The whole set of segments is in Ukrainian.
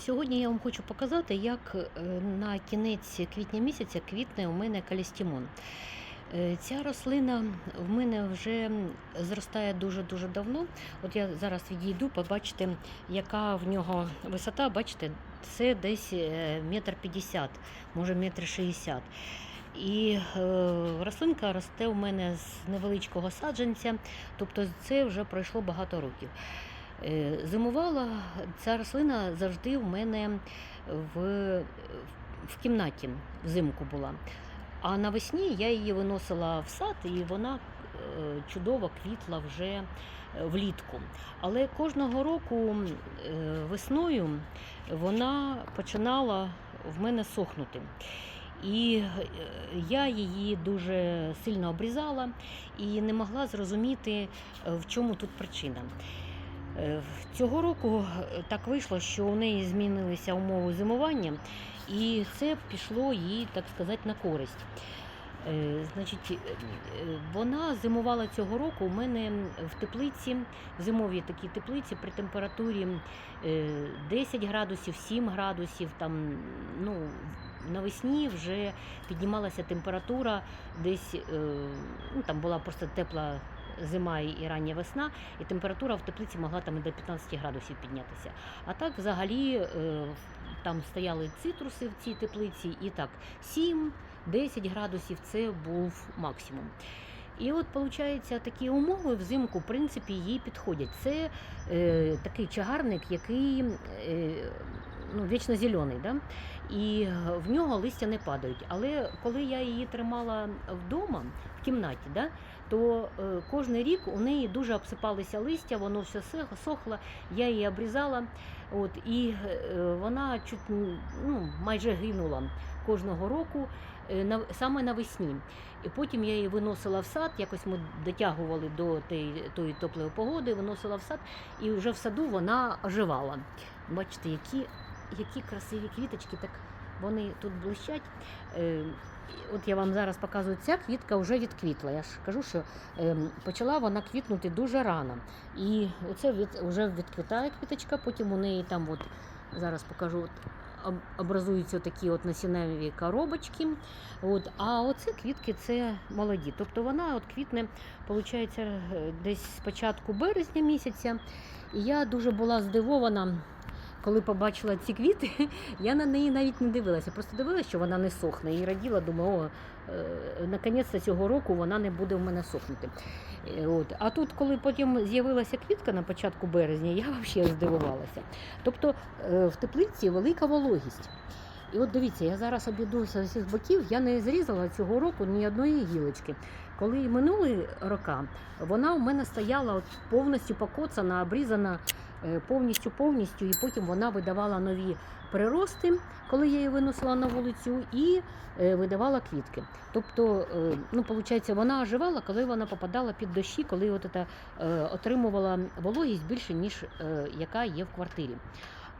Сьогодні я вам хочу показати, як е, на кінець квітня місяця квітне у мене калістімон. Е, Ця рослина в мене вже зростає дуже-дуже давно. От я зараз відійду, побачите, яка в нього висота. Бачите, це десь е, метр п'ятдесят, може метр шістдесят. І рослинка росте у мене з невеличкого саджанця, тобто це вже пройшло багато років. Е, Зимувала ця рослина завжди в мене в, в кімнаті взимку була. А навесні я її виносила в сад, і вона е, чудово квітла вже е, влітку. Але кожного року весною вона починала в мене сохнути. І я її дуже сильно обрізала і не могла зрозуміти, в чому тут причина. Е, Цього року е, так вийшло, що у неї змінилися умови зимування, і це пішло їй, так сказати, на користь. Е, Значить, вона зимувала цього року у мене в теплиці, в зимовій такій теплиці при температурі е, 10 градусів, 7 градусів. Там, ну, навесні вже піднімалася температура десь, ну, там була просто тепла зима і рання весна, і температура в теплиці могла там до 15 градусів піднятися. А так, взагалі, е, там стояли цитруси в цій теплиці, і так 7-10 градусів це був максимум. І от, виходить, такі умови взимку, в принципі, їй підходять. Це е, такий чагарник, який е, ну, вічно зелений, да? і в нього листя не падають. Але коли я її тримала вдома, в кімнаті, да? то е, кожен рік у неї дуже обсипалися листя, воно все сохло, я її обрізала, от, і е, вона чуть ну, майже гинула кожного року е, саме навесні. І потім я її виносила в сад, якось ми дотягували до тієї, тої теплої погоди, виносила в сад, і вже в саду вона оживала. Бачите, які, які красиві квіточки, так вони тут блищать. Е, От я вам зараз показую, ця квітка вже відквітла. Я ж кажу, що ем, почала вона квітнути дуже рано. І оце вже відквітає квіточка, потім у неї там, от, зараз покажу, образуються такі от насінневі коробочки. От, а оце квітки це молоді. Тобто вона от квітне, виходить, десь з початку березня місяця. І я дуже була здивована. Коли побачила ці квіти, я на неї навіть не дивилася. Просто дивилася, що вона не сохне. І раділа, думаю, о, е, наконець цього року вона не буде в мене сохнути. Е, От. А тут, коли потім з'явилася квітка на початку березня, я взагалі здивувалася. Тобто е, в теплиці велика вологість. І от дивіться, я зараз обійдуся з усіх боків, я не зрізала цього року ні одної гілочки. Коли минули роки, вона у мене стояла от повністю покоцана, обрізана повністю повністю, і потім вона видавала нові прирости, коли я її виносила на вулицю, і е, видавала квітки. Тобто, е, ну, виходить, вона оживала, коли вона попадала під дощі, коли от ета, е, отримувала вологість більше, ніж е, яка є в квартирі.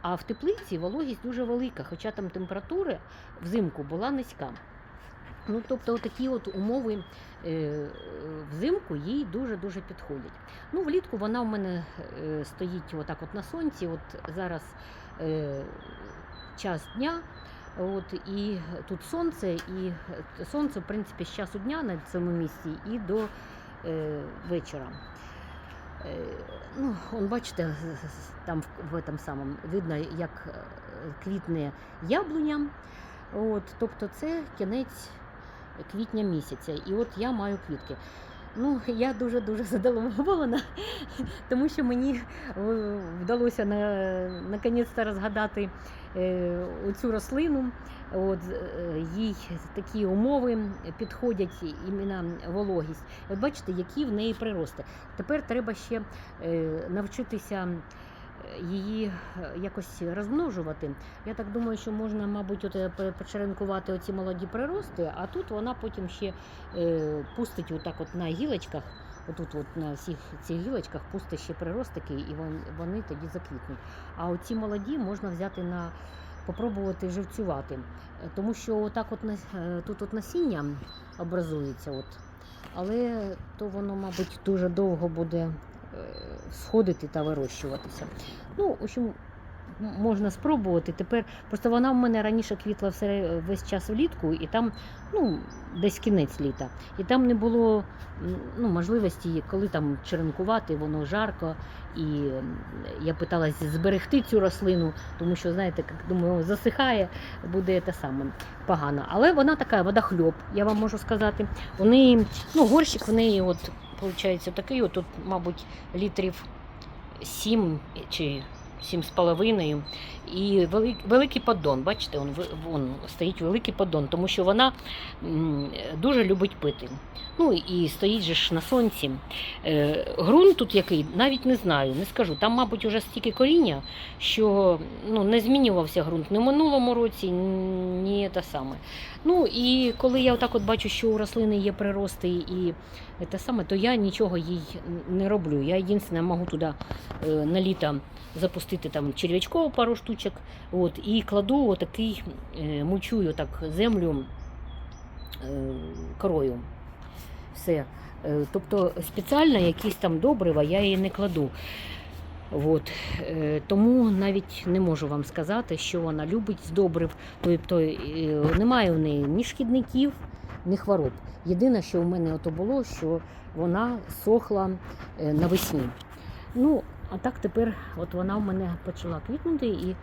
А в теплиці вологість дуже велика, хоча там температура взимку була низька. Ну, тобто, такі от умови е, взимку їй дуже-дуже підходять. Ну, влітку вона в мене е, стоїть отак от на сонці. От зараз е, час дня, от, і тут сонце, і сонце, в принципі, з часу дня на цьому місці і до е, вечора. Е, Ну, он, бачите, там в, в этом самому видно, як е, квітне яблуня. От, тобто це кінець квітня місяця. І от я маю квітки. Ну, я дуже дуже задоволена, тому що мені е, вдалося на, наконець-то розгадати е, оцю рослину. От, е, їй такі умови підходять іменно вологість. От бачите, які в неї прирости. Тепер треба ще навчитися її е, якось розмножувати. Я так думаю, що можна, мабуть, от, е, почеренкувати оці молоді прирости, а тут вона потім ще е, пустить отак от на гілочках. Отут от на всіх цих гілочках пустить ще приростики, і вони тоді заквітнуть. А оці молоді можна взяти на попробувати живцювати. Тому що отак от е, тут от насіння образується. От. Але то воно, мабуть, дуже довго буде сходити та вирощуватися. Ну, в общем, можна спробувати. Тепер просто вона в мене раніше квітла все весь час влітку, і там ну, десь кінець літа. І там не було ну, можливості, коли там черенкувати, воно жарко. І я питалася зберегти цю рослину, тому що, знаєте, як думаю, засихає, буде те саме погано. Але вона така водохльоп, я вам можу сказати. У неї, ну, горщик в неї, от, виходить, такий, тут, мабуть, літрів 7 чи 7,5. І великий, поддон, бачите, он, ви- вон стоїть великий поддон, тому що вона дуже любить пити. Ну і стоїть же ж на сонці. Е, ґрунт тут який, навіть не знаю, не скажу. Там, мабуть, уже стільки коріння, що ну, не змінювався ґрунт ні в минулому році, ні те саме. Ну і коли я отак от бачу, що у рослини є прирости і те саме, то я нічого їй не роблю. Я єдине можу туди е, на літо запустити там черв'ячкову пару штучок. От, і кладу отакий, е, мульчую так землю е, корою. Все. Е, Тобто спеціально якісь там добрива я її не кладу. От. Е, Тому навіть не можу вам сказати, що вона любить з добрив. Тобто е, немає у неї ні шкідників, ні хвороб. Єдине, що у мене ото було, що вона сохла навесні. Ну, а так тепер от вона в мене почала квітнути і,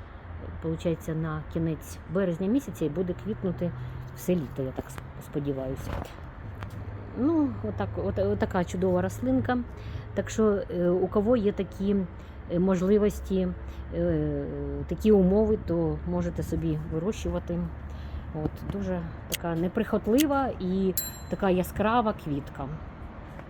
виходить, на кінець березня місяця і буде квітнути все літо, я так сподіваюся. Ну, отак, от, така чудова рослинка. Так що е, у кого є такі е, можливості, е, такі умови, то можете собі вирощувати. От, дуже така неприхотлива і така яскрава квітка.